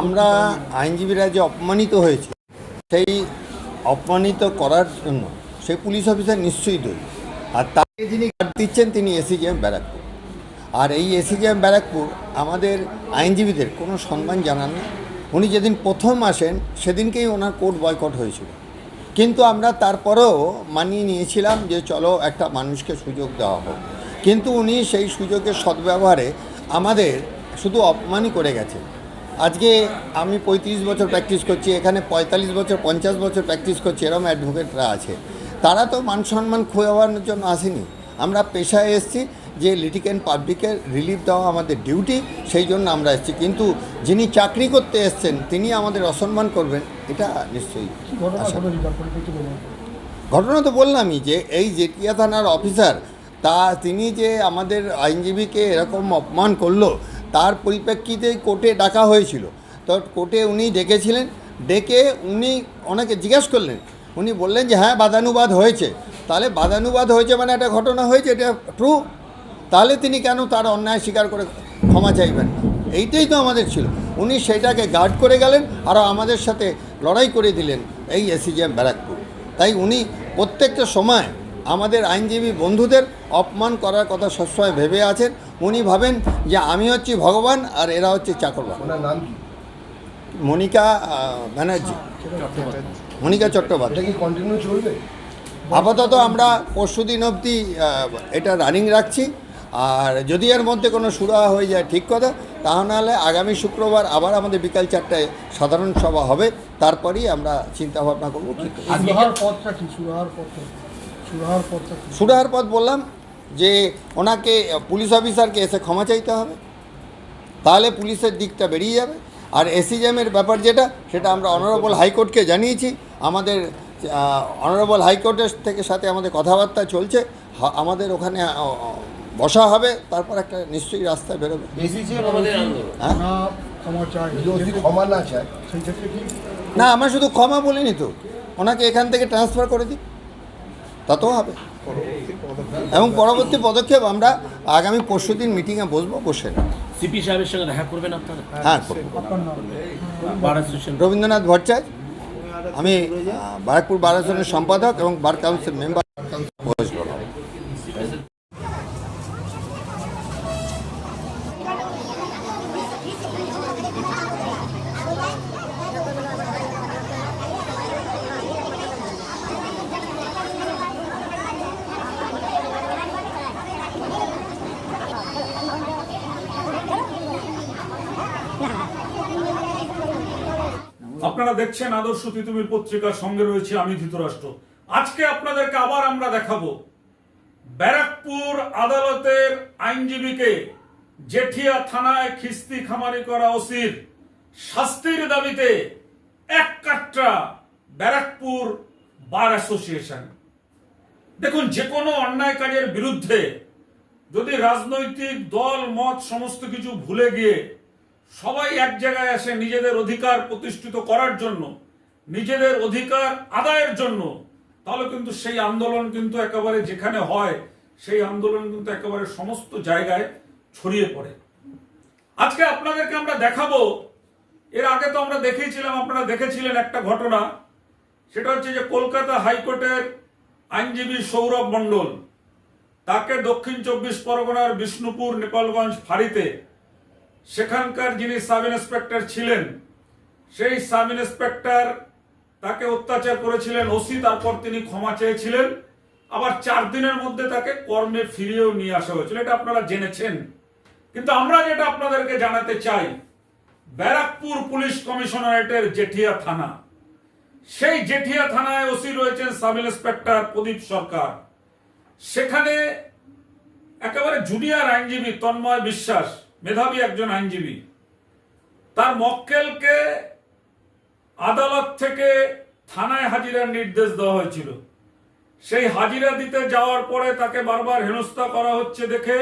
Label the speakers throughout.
Speaker 1: আমরা আইনজীবীরা যে অপমানিত হয়েছে, সেই অপমানিত করার জন্য সেই পুলিশ অফিসার নিশ্চয়ই দোষী। আর তাকে যিনি কাট দিচ্ছেন, তিনি এসিজিএম ব্যারাকপুর। আর এই এসিজিএম ব্যারাকপুর আমাদের আইনজীবীদের কোনো সম্মান জানান না। উনি যেদিন প্রথম আসেন, সেদিনকেই ওনার কোর্ট বয়কট হয়েছিল। কিন্তু আমরা তারপরেও মানিয়ে নিয়েছিলাম যে চলো একটা মানুষকে সুযোগ দেওয়া হোক। কিন্তু উনি সেই সুযোগের সদ্ব্যবহারে আমাদের শুধু অপমানই করে গেছে আজকে আমি পঁয়ত্রিশ বছর প্র্যাকটিস করছি এখানে পঁয়তাল্লিশ বছর পঞ্চাশ বছর প্র্যাকটিস করছি এরকম অ্যাডভোকেটরা আছে। তারা তো মান সম্মান খোয়ানোর জন্য আসেনি। আমরা পেশায় এসেছি যে লিটিকেন পাবলিকের রিলিফ দেওয়া আমাদের ডিউটি সেই জন্য আমরা এসেছি। কিন্তু যিনি চাকরি করতে এসছেন তিনি আমাদের অসম্মান করবেন এটা নিশ্চয়ই
Speaker 2: ঘটনা
Speaker 1: তো বললামই যে এই জেটিয়া থানার অফিসার তা তিনি যে আমাদের আইনজীবীকে এরকম অপমান করল তার পরিপ্রেক্ষিতে কোর্টে ডাকা হয়েছিল। তো কোর্টে উনি ডেকেছিলেন, ডেকে উনি অনেকে জিজ্ঞেস করলেন। উনি বললেন যে হ্যাঁ বাদানুবাদ হয়েছে। তাহলে বাদানুবাদ হয়েছে মানে একটা ঘটনা হয়েছে, এটা ট্রু তাহলে তিনি কেন তার অন্যায় স্বীকার করে ক্ষমা চাইবেন? এইটাই তো আমাদের ছিল। উনি সেটাকে গার্ড করে গেলেন, আরও আমাদের সাথে লড়াই করে দিলেন এই এসিজিএম ব্যারাকপুর। তাই উনি প্রত্যেকটা সময় আমাদের আইনজীবী বন্ধুদের অপমান করার কথা সবসময় ভেবে আছেন। উনি ভাবেন যে আমি হচ্ছি ভগবান আর এরা হচ্ছে চাকরবান।
Speaker 2: নাম কি?
Speaker 1: মনিকা ব্যানার্জি। মনিকা চট্টোপাধ্যায়।
Speaker 2: কন্টিনিউ চলবে?
Speaker 1: আপাতত আমরা পরশু দিন অবধি এটা রানিং রাখছি। আর যদি এর মধ্যে কোনো সুরাহা হয়ে যায় ঠিক কথা তাহলে আগামী শুক্রবার আবার আমাদের বিকাল চারটায় সাধারণ সভা হবে। তারপরেই আমরা চিন্তা ভাবনা করব
Speaker 2: সুরাহার
Speaker 1: পথ বললাম যে ওনাকে পুলিশ অফিসারকে এসে ক্ষমা চাইতে হবে। তাহলে পুলিশের দিকটা বেরিয়ে যাবে। আর এসিজেমের ব্যাপার যেটা সেটা আমরা অনারেবল হাইকোর্টকে জানিয়েছি। আমাদের অনারেবল হাইকোর্টের থেকে সাথে আমাদের কথাবার্তা চলছে। আমাদের ওখানে বসা হবে। তারপর একটা নিশ্চয়ই রাস্তায় বেরোবে। হ্যাঁ?
Speaker 2: না
Speaker 1: আমরা শুধু ক্ষমা বলিনি তো। ওনাকে এখান থেকে ট্রান্সফার করে দিই। তাতেও হবে। এবং পরবর্তী পদক্ষেপ আমরা আগামী পরশু দিন মিটিংয়ে বসবো বসে
Speaker 3: সিপি সাহেবের সঙ্গে দেখা করবেন আপনারা?
Speaker 1: হ্যাঁ রবীন্দ্রনাথ ভট্টাচার্য আমি বারাকপুর বারাসনের সম্পাদক এবং বার কাউন্সিল মেম্বার
Speaker 4: দেখছেন আদর্শ তিতুমির পত্রিকার সঙ্গে রয়েছে আমি ধৃতরাষ্ট্র। আজকে আপনাদেরকে আবার আমরা দেখাবো ব্যারাকপুর আদালতের আইনজীবীকে জেঠিয়া থানায় খিস্তি খামারি করা ওসির শাস্তির দাবিতে এক কাট্টা ব্যারাকপুর বার অ্যাসোসিয়েশন। দেখুন, যে কোনো অন্যায় কাজের বিরুদ্ধে যদি রাজনৈতিক দল, মত, সমস্ত কিছু ভুলে গিয়ে সবাই এক জায়গায় আসে নিজেদের অধিকার প্রতিষ্ঠিত করার জন্য, নিজেদের অধিকার আদায়ের জন্য, তাহলে কিন্তু সেই আন্দোলন কিন্তু একেবারে যেখানে হয়, সেই আন্দোলন কিন্তু একেবারে সমস্ত জায়গায় ছড়িয়ে পড়ে। আজকে আপনাদেরকে আমরা দেখাবো, এর আগে তো আমরা দেখেছিলাম আপনারা দেখেছিলেন একটা ঘটনা, সেটা হচ্ছে যে কলকাতা হাইকোর্টের আইনজীবী সৌরভ মণ্ডল, তাকে দক্ষিণ চব্বিশ পরগনার বিষ্ণুপুর, নেপালগঞ্জ ফাঁড়িতে সেখানকার যিনি সাব ইন্সপেক্টর ছিলেন, সেই সাব ইন্সপেক্টর তাকে অত্যাচার করেছিলেন ওসি, তারপর তিনি ক্ষমা চেয়েছিলেন। আবার চার দিনের মধ্যে তাকে কর্মে ফিরিয়েও নিয়ে আসা হয়েছিল। এটা আপনারা জেনেছেন। কিন্তু আমরা যেটা আপনাদেরকে জানাতে চাই, ব্যারাকপুর পুলিশ কমিশনারেটের জেঠিয়া থানা। সেই জেঠিয়া থানায় ওসি রয়েছেন সাব ইন্সপেক্টর প্রদীপ সরকার। সেখানে একেবারে জুনিয়র আইনজীবী তন্ময় বিশ্বাস মেধাবী একজন আইনজীবী। তার মক্কেলকে আদালত থেকে থানায় হাজিরার নির্দেশ দেওয়া হয়েছিল। সেই হাজিরা দিতে যাওয়ার পরে তাকে বারবার হেনস্থা করা হচ্ছে দেখে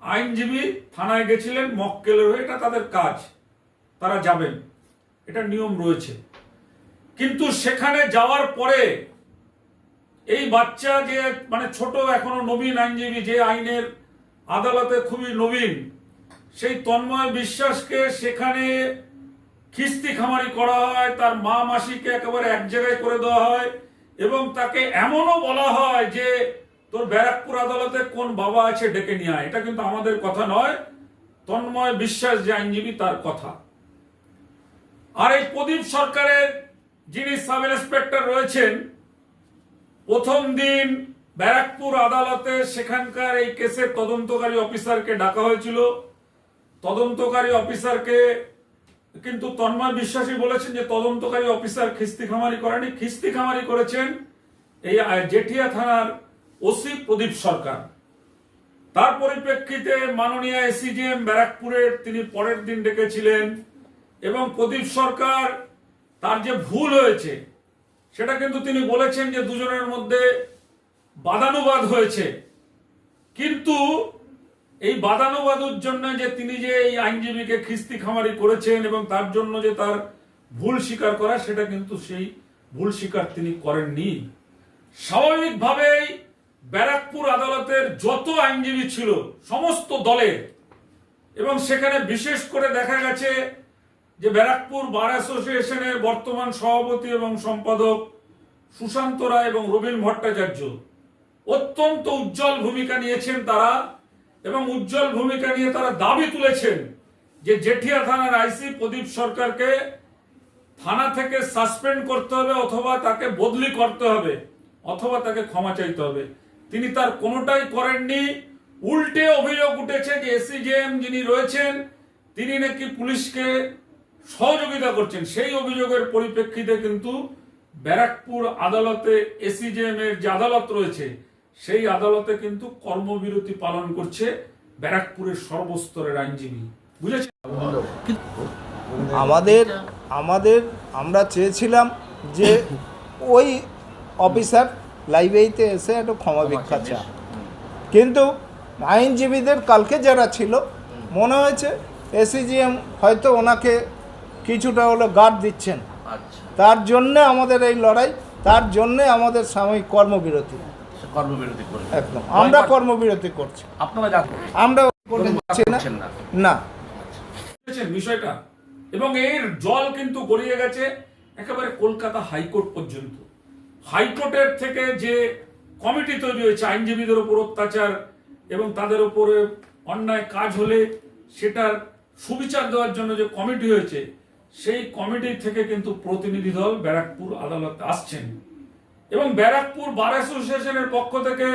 Speaker 4: আইনজীবী থানায় গেছিলেন মক্কেলের হয়ে। এটা তাদের কাজ। তারা যাবেন। এটা নিয়ম রয়েছে। কিন্তু সেখানে যাওয়ার পরে এই বাচ্চা যে মানে ছোট এখনও নবীন আইনজীবী, যে আইনের আদালতে খুবই নবীন সেই তন্ময় বিশ্বাসকে সেখানে খিস্তি খামারি করা হয়, তার মা মাসিকে একেবারে এক জায়গায় করে দেওয়া হয় এবং তাকে এমনও বলা হয় যে, তোর ব্যারাকপুর আদালতে কোন বাবা আছে ডেকে নিয়ে এটা কিন্তু আমাদের কথা নয়, তন্ময় বিশ্বাস যে আইনজীবী তার কথা। আর এই প্রদীপ সরকারের যিনি সাব ইন্সপেক্টর রয়েছেন, প্রথম দিন ব্যারাকপুর আদালতে সেখানকার এই কেসের তদন্তকারী অফিসারকে ডাকা হয়েছিল। তদন্তকারী অফিসারকে, কিন্তু তন্ময় বিশ্বাসী বলেছেন যে তদন্তকারী অফিসার খিস্তি খামারি করেনি। খিস্তি খামারি করেছেন এই জেঠিয়া থানার ওসি প্রদীপ সরকার। তার পরিপ্রেক্ষিতে মাননীয় এসিজিএম ব্যারাকপুরের তিনি পরের দিন ডেকেছিলেন এবং প্রদীপ সরকার তার যে ভুল হয়েছে, সেটা কিন্তু তিনি বলেছেন যে দুজনের মধ্যে বাদানুবাদ হয়েছে। কিন্তু এই বাদানুবাদের জন্য যে তিনি যে এই আইনজীবীকে খিস্তি খামারি করেছেন এবং তার জন্য যে তার ভুল স্বীকার করা, সেটা কিন্তু সেই ভুল স্বীকার তিনি করেননি। স্বাভাবিকভাবেই ব্যারাকপুর আদালতের যত আইনজীবী ছিল, সমস্ত দলের, এবং সেখানে বিশেষ করে দেখা গেছে যে ব্যারাকপুর বার অ্যাসোসিয়েশনের বর্তমান সভাপতি এবং সম্পাদক সুশান্ত রায় এবং রবীন ভট্টাচার্য অত্যন্ত উজ্জ্বল ভূমিকা নিয়েছেন তারা। এবং উজ্জ্বল ভূমিকা নিয়ে তারা দাবি তুলেছেন যে জেঠিয়া থানার আইসি প্রদীপ সরকারকে থানা থেকে সাসপেন্ড করতে হবে অথবা তাকে বদলি করতে হবে, অথবা তাকে ক্ষমা চাইতে হবে। তিনি তার কোনোটাই করেননি। উল্টে অভিযোগ উঠেছে যে এসিজেএম যিনি রয়েছেন, তিনি নাকি পুলিশকে সহযোগিতা করছেন। সেই অভিযোগের পরিপ্রেক্ষিতে কিন্তু ব্যারাকপুর আদালতে এসিজেএম এর যে আদালত রয়েছে সেই আদালতে কিন্তু কর্মবিরতি পালন করছে ব্যারাকপুরের সর্বস্তরের আইনজীবী। বুঝেছেন?
Speaker 5: আমাদের আমাদের আমরা চেয়েছিলাম যে ওই অফিসার লাইব্রেরিতে এসে একটু ক্ষমা ভিক্ষা চা কিন্তু আইনজীবীদের কালকে যারা ছিল মনে হয়েছে এসিজিএম হয়তো ওনাকে কিছুটা হলো গার্ড দিচ্ছেন।
Speaker 3: আচ্ছা।
Speaker 5: তার জন্যে আমাদের এই লড়াই তার জন্যে আমাদের সাময়িক কর্মবিরতি।
Speaker 3: কর্মবিরতি করবেন।
Speaker 5: একদম। আমরা কর্মবিরতি করছি।
Speaker 3: আপনারা যাচ্ছেন
Speaker 5: আমরা না।
Speaker 3: না।
Speaker 5: না।
Speaker 4: বিষয়টা। এবং এর জল কিন্তু গড়িয়ে গেছে একেবারে কলকাতা হাইকোর্ট পর্যন্ত। হাইকোর্টের থেকে যে কমিটি তৈরি হয়েছে আইনজীবীদের উপর অত্যাচার এবং তাদের উপরে অন্যায় কাজ হলে সেটার সুবিচার দেওয়ার জন্য যে কমিটি হয়েছে সেই কমিটি থেকে কিন্তু প্রতিনিধি দল ব্যারাকপুর আদালতে আসছেন। এবং ব্যারাকপুর বার অ্যাসোসিয়েশনের পক্ষ থেকে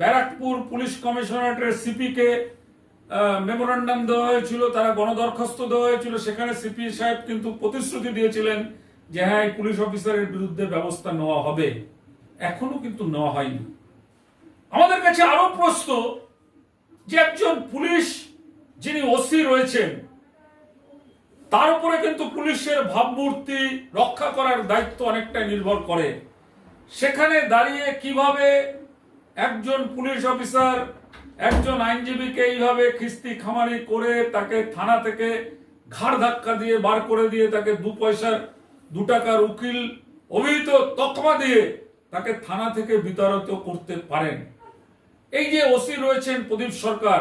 Speaker 4: ব্যারাকপুর পুলিশ কমিশনারেটের সিপিকে মেমোরান্ডাম দেওয়া হয়েছিল, তারা গণদরখাস্ত দেওয়া হয়েছিল। সেখানে সিপি সাহেব কিন্তু প্রতিশ্রুতি দিয়েছিলেন যে হ্যাঁ এই পুলিশ অফিসারের বিরুদ্ধে ব্যবস্থা নেওয়া হবে। এখনও কিন্তু নেওয়া হয়নি। আমাদের কাছে আরও প্রশ্ন, যে একজন পুলিশ যিনি ওসি রয়েছেন, তার উপরে কিন্তু পুলিশের ভাবমূর্তি রক্ষা করার দায়িত্ব অনেকটাই নির্ভর করে। সেখানে দাঁড়িয়ে কীভাবে একজন পুলিশ অফিসার, একজন আইনজীবীকে এইভাবে খিস্তি খামারি করে তাকে থানা থেকে ঘাড় ধাক্কা দিয়ে বার করে দিয়ে তাকে দু পয়সার, দু টাকার উকিল অভিহিত তকমা দিয়ে তাকে থানা থেকে বিতাড়িত করতে পারেন। এই যে ওসি রয়েছেন প্রদীপ সরকার,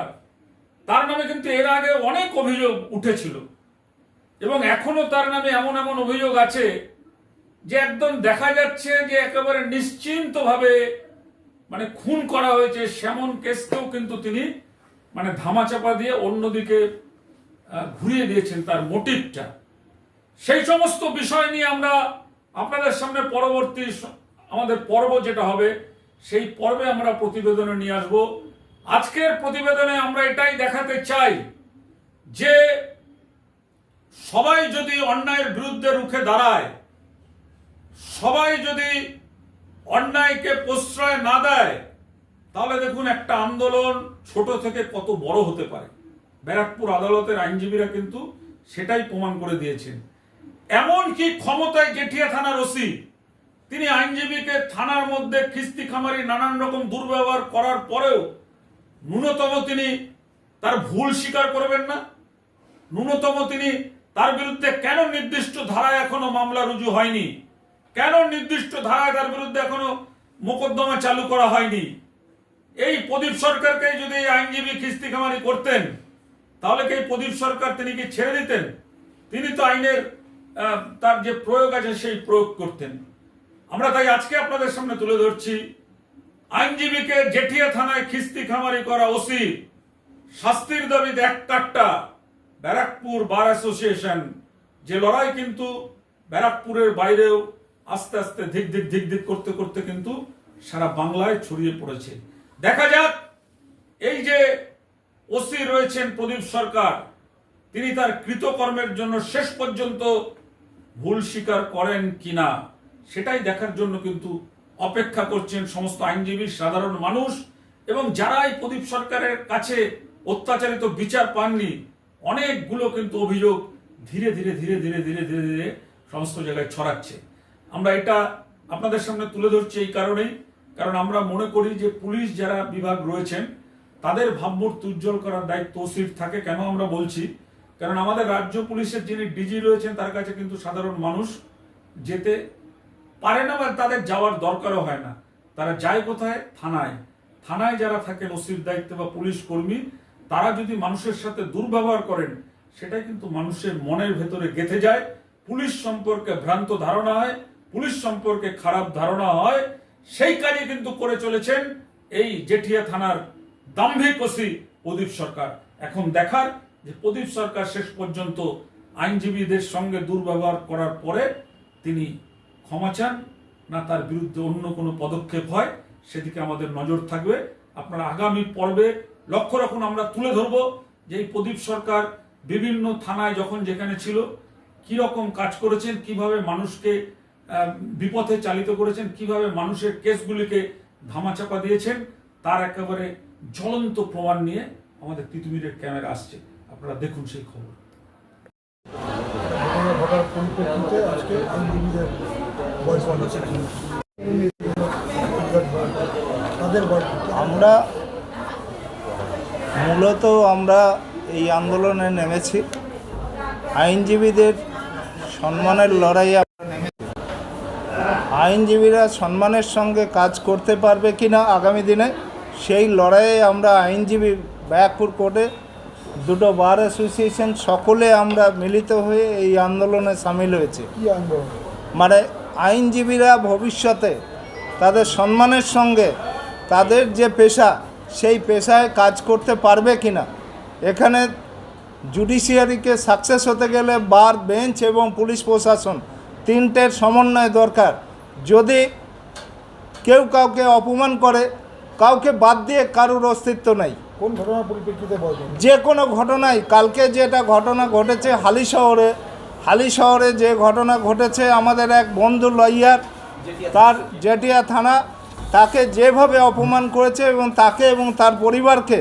Speaker 4: তার নামে কিন্তু এর আগে অনেক অভিযোগ উঠেছিল। এবং এখনও তার নামে এমন এমন অভিযোগ আছে যে একদম দেখা যাচ্ছে যে একেবারে নিশ্চিন্তভাবে মানে খুন করা হয়েছে সেমন কেসকেও কিন্তু তিনি মানে ধামাচাপা দিয়ে অন্যদিকে ঘুরিয়ে দিয়েছেন তার মোটিভটা। সেই সমস্ত বিষয় নিয়ে আমরা আপনাদের সামনে পরবর্তী আমাদের পর্ব যেটা হবে, সেই পর্বে আমরা প্রতিবেদনে নিয়ে আসব। আজকের প্রতিবেদনে আমরা এটাই দেখাতে চাই যে সবাই যদি অন্যায়ের বিরুদ্ধে রুখে দাঁড়ায় সবাই যদি অন্যায়কে প্রশ্রয় না দেয়, তাহলে দেখুন একটা আন্দোলন ছোট থেকে কত বড় হতে পারে। ব্যারাকপুর আদালতের আইনজীবীরা কিন্তু সেটাই প্রমাণ করে দিয়েছেন। এমন কি ক্ষমতায় জেঠিয়া থানার ওসি, তিনি আইনজীবীকে থানার মধ্যে খিস্তি খামারি নানান রকম দুর্ব্যবহার করার পরেও ন্যূনতম তিনি তার ভুল স্বীকার করবেন না। ন্যূনতম তিনি তার বিরুদ্ধে কেন নির্দিষ্ট ধারায় এখনও মামলা রুজু হয়নি? কেন নির্দিষ্ট ধারায় তার বিরুদ্ধে এখনও মোকদ্দমা চালু করা হয়নি? এই প্রদীপ সরকারকে যদি এই আইনজীবী খিস্তি খামারি করতেন, তাহলে কি প্রদীপ সরকার তিনি কি ছেড়ে দিতেন? তিনি তো আইনের তার যে প্রয়োগ আছে সেই প্রয়োগ করতেন। আমরা তাই আজকে আপনাদের সামনে তুলে ধরছি, আইনজীবীকে জেঠিয়া থানায় খিস্তি খামারি করা ওসি, শাস্তির দাবিতে এক ব্যারাকপুর বার অ্যাসোসিয়েশন। যে লড়াই কিন্তু ব্যারাকপুরের বাইরেও আস্তে আস্তে ধিক ধিক ধিক ধিক করতে করতে কিন্তু সারা বাংলায় ছড়িয়ে পড়েছে। দেখা যাক, এই যে ওসি রয়েছেন প্রদীপ সরকার, তিনি তার কৃতকর্মের জন্য শেষ পর্যন্ত ভুল স্বীকার করেন কিনা, সেটাই দেখার জন্য কিন্তু অপেক্ষা করছেন সমস্ত আইনজীবী, সাধারণ মানুষ, এবং যারা এই প্রদীপ সরকারের কাছে অত্যাচারিত বিচার পাননি, অনেকগুলো কিন্তু অভিযোগ ধীরে ধীরে ধীরে ধীরে ধীরে ধীরে ধীরে সমস্ত জায়গায় ছড়াচ্ছে। আমরা এটা আপনাদের সামনে তুলে ধরছি এই কারণেই কারণ আমরা মনে করি যে পুলিশ যারা বিভাগ রয়েছেন, তাদের ভাবমূর্তি উজ্জ্বল করার দায়িত্ব ওসির থাকে। কেন আমরা বলছি? কারণ আমাদের রাজ্য পুলিশের যিনি ডিজি রয়েছেন, তার কাছে কিন্তু সাধারণ মানুষ যেতে পারে না বা তাদের যাওয়ার দরকারও হয় না। তারা যায় কোথায়? থানায়। থানায় যারা থাকেন, ওসির দায়িত্বে বা পুলিশ কর্মী, তারা যদি মানুষের সাথে দুর্ব্যবহার করেন, সেটাই কিন্তু মানুষের মনের ভেতরে গেঁথে যায়। পুলিশ সম্পর্কে ভ্রান্ত ধারণা হয়। পুলিশ সম্পর্কে খারাপ ধারণা হয়, সেই কাজে কিন্তু করে চলেছেন এই জেঠিয়া থানার দাম্ভিক ওসি প্রদীপ সরকার। এখন দেখার যে প্রদীপ সরকার শেষ পর্যন্ত আইনজীবীদের সঙ্গে দুর্ব্যবহার করার পরে তিনি ক্ষমা চান, না তার বিরুদ্ধে অন্য কোনো পদক্ষেপ হয়, সেদিকে আমাদের নজর থাকবে। আপনারা আগামী পর্বে লক্ষ্য রাখুন, আমরা তুলে ধরবো যে এই প্রদীপ সরকার বিভিন্ন থানায় যখন যেখানে ছিল কি রকম কাজ করেছেন, কীভাবে মানুষকে বিপথে চালিত করেছেন, কীভাবে মানুষের কেসগুলিকে ধামাচাপা দিয়েছেন, তার একেবারে জ্বলন্ত প্রমাণ নিয়ে আমাদের পৃথিবীর ক্যামেরা আসছে। আপনারা দেখুন সেই খবর।
Speaker 5: আমরা মূলত আমরা এই আন্দোলনে নেমেছি। আইনজীবীদের সম্মানের লড়াইয়ে আইনজীবীরা সম্মানের সঙ্গে কাজ করতে পারবে কি না আগামী দিনে সেই লড়াইয়ে আমরা আইনজীবী ব্যাকপুর কোর্টে দুটো বার অ্যাসোসিয়েশন সকলে আমরা মিলিত হয়ে এই আন্দোলনে সামিল হয়েছি।
Speaker 2: কি আন্দোলন?
Speaker 5: মানে আইনজীবীরা ভবিষ্যতে তাদের সম্মানের সঙ্গে তাদের যে পেশা সেই পেশায় কাজ করতে পারবে কি না এখানে জুডিশিয়ারিকে সাকসেস হতে গেলে বার বেঞ্চ এবং পুলিশ প্রশাসন তিনটের সমন্বয় দরকার। যদি কেউ কাউকে অপমান করে কাউকে বাদ দিয়ে কারুর অস্তিত্ব নেই।
Speaker 2: কোন ঘটনার পরিপ্রেক্ষিতে
Speaker 5: যে কোনো ঘটনায় কালকে যেটা ঘটনা ঘটেছে হালি শহরে হালি শহরে যে ঘটনা ঘটেছে আমাদের এক বন্ধু লয়ার তার জেটিয়া থানা তাকে যেভাবে অপমান করেছে এবং তাকে এবং তার পরিবারকে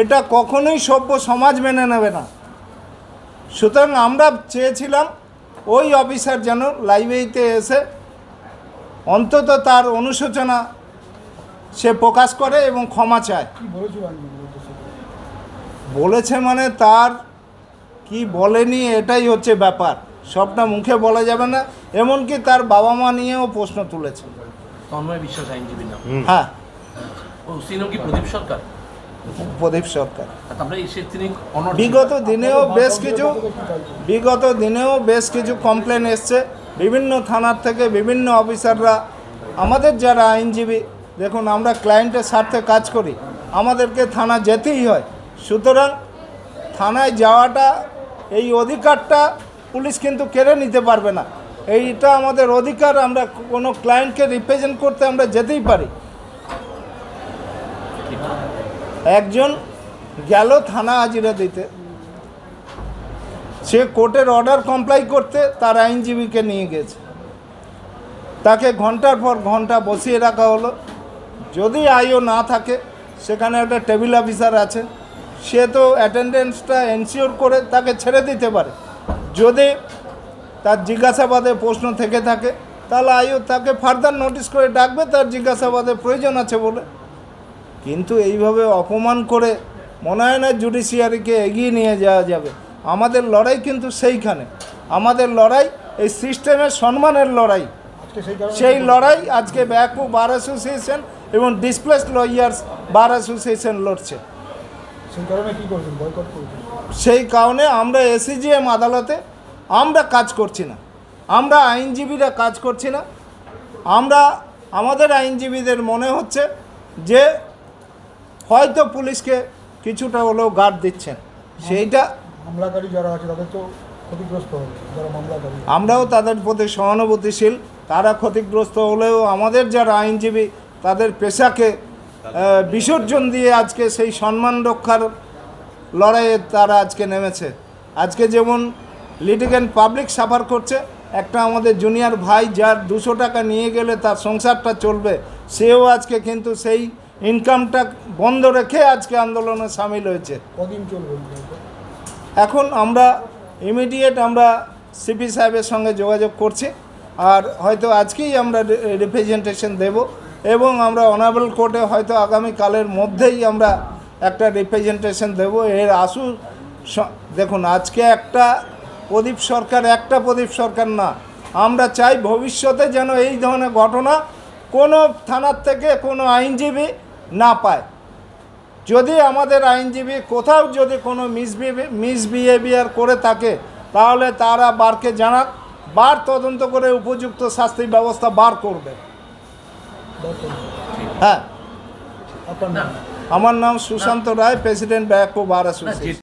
Speaker 5: এটা কখনোই সভ্য সমাজ মেনে নেবে না। সুতরাং আমরা চেয়েছিলাম ওই অফিসার যেন লাইব্রেরিতে এসে অন্তত তার অনুশোচনা সে প্রকাশ করে এবং ক্ষমা চায়? বলেছে মানে তার কি বলেনি এটাই হচ্ছে ব্যাপার। সবটা মুখে বলা যাবে না এমনকি তার বাবা মা নিয়েও প্রশ্ন তুলেছে।
Speaker 3: তন্ময় বিশ্বাস
Speaker 5: হ্যাঁ।
Speaker 3: ও কি প্রদীপ সরকার?
Speaker 5: প্রদীপ সরকার। বিগত দিনেও বেশ কিছু বিগত দিনেও বেশ কিছু কমপ্লেন এসছে। বিভিন্ন থানার থেকে বিভিন্ন অফিসাররা, আমাদের যারা আইনজীবী, দেখুন আমরা ক্লায়েন্টের স্বার্থে কাজ করি, আমাদেরকে থানা যেতেই হয়। সুতরাং থানায় যাওয়াটা, এই অধিকারটা পুলিশ কিন্তু কেড়ে নিতে পারবে না। এইটা আমাদের অধিকার, আমরা কোনো ক্লায়েন্টকে রিপ্রেজেন্ট করতে আমরা যেতেই পারি। একজন গেল থানা হাজিরা দিতে। সে কোর্টের অর্ডার কমপ্লাই করতে তার আইনজীবীকে নিয়ে গেছে। তাকে ঘণ্টার পর ঘণ্টা বসিয়ে রাখা হলো। যদি আইও না থাকে, সেখানে একটা টেবিল অফিসার আছে, সে তো অ্যাটেন্ডেন্সটা এনশিওর করে তাকে ছেড়ে দিতে পারে। যদি তার জিজ্ঞাসাবাদে প্রশ্ন থেকে থাকে, তাহলে আইও তাকে ফার্দার নোটিশ করে ডাকবে, তার জিজ্ঞাসাবাদে প্রয়োজন আছে বলে। কিন্তু এইভাবে অপমান করে মনে হয় না জুডিশিয়ারিকে এগিয়ে নিয়ে যাওয়া যাবে। আমাদের লড়াই কিন্তু সেইখানে। আমাদের লড়াই এই সিস্টেমের সম্মানের লড়াই।
Speaker 2: সেই
Speaker 5: লড়াই আজকে ব্যাকু বার অ্যাসোসিয়েশন এবং ডিসপ্লেসড লয়ার্স বার অ্যাসোসিয়েশন লড়ছে।
Speaker 2: সেই কারণে
Speaker 5: সেই আমরা এসিজিএম আদালতে আমরা কাজ করছি না। আমরা আইনজীবীরা কাজ করছি না। আমরা আমাদের আইনজীবীদের মনে হচ্ছে যে হয়তো পুলিশকে কিছুটা হলেও গার্ড দিচ্ছেন। সেইটা
Speaker 2: হামলাকারী যারা আছে তাদের তো ক্ষতিগ্রস্ত হবে যারা মামলাকারী।
Speaker 5: আমরাও তাদের প্রতি সহানুভূতিশীল তারা ক্ষতিগ্রস্ত হলেও আমাদের যারা আইনজীবী তাদের পেশাকে বিসর্জন দিয়ে আজকে সেই সম্মান রক্ষার লড়াইয়ে তারা আজকে নেমেছে। আজকে যেমন লিটিগেন্ট পাবলিক সাফার করছে একটা আমাদের জুনিয়র ভাই যার দুশো টাকা নিয়ে গেলে তার সংসারটা চলবে সেও আজকে কিন্তু সেই ইনকামটা বন্ধ রেখে আজকে আন্দোলনে সামিল হয়েছে।
Speaker 2: কদিন চলবে?
Speaker 5: এখন আমরা ইমিডিয়েট আমরা সিপি সাহেবের সঙ্গে যোগাযোগ করছি। আর হয়তো আজকেই আমরা রিপ্রেজেন্টেশন দেব এবং আমরা অনারেবল কোর্টে হয়তো আগামীকালের মধ্যেই আমরা একটা রিপ্রেজেন্টেশন দেব। এর আসু দেখুন, আজকে একটা প্রদীপ সরকার একটা প্রদীপ সরকার না। আমরা চাই ভবিষ্যতে যেন এই ধরনের ঘটনা কোনো থানার থেকে কোনো আইনজীবী না পায়। যদি আমাদের আইনজীবী কোথাও যদি কোনো মিসবিহেভি মিসবিহেভিয়ার করে থাকে তাহলে তারা বারকে জানাক বার তদন্ত করে উপযুক্ত শাস্তির ব্যবস্থা বার করবে। হ্যাঁ। আমার নাম সুশান্ত রায় প্রেসিডেন্ট ব্যাকো বার অ্যাসোসিয়েশন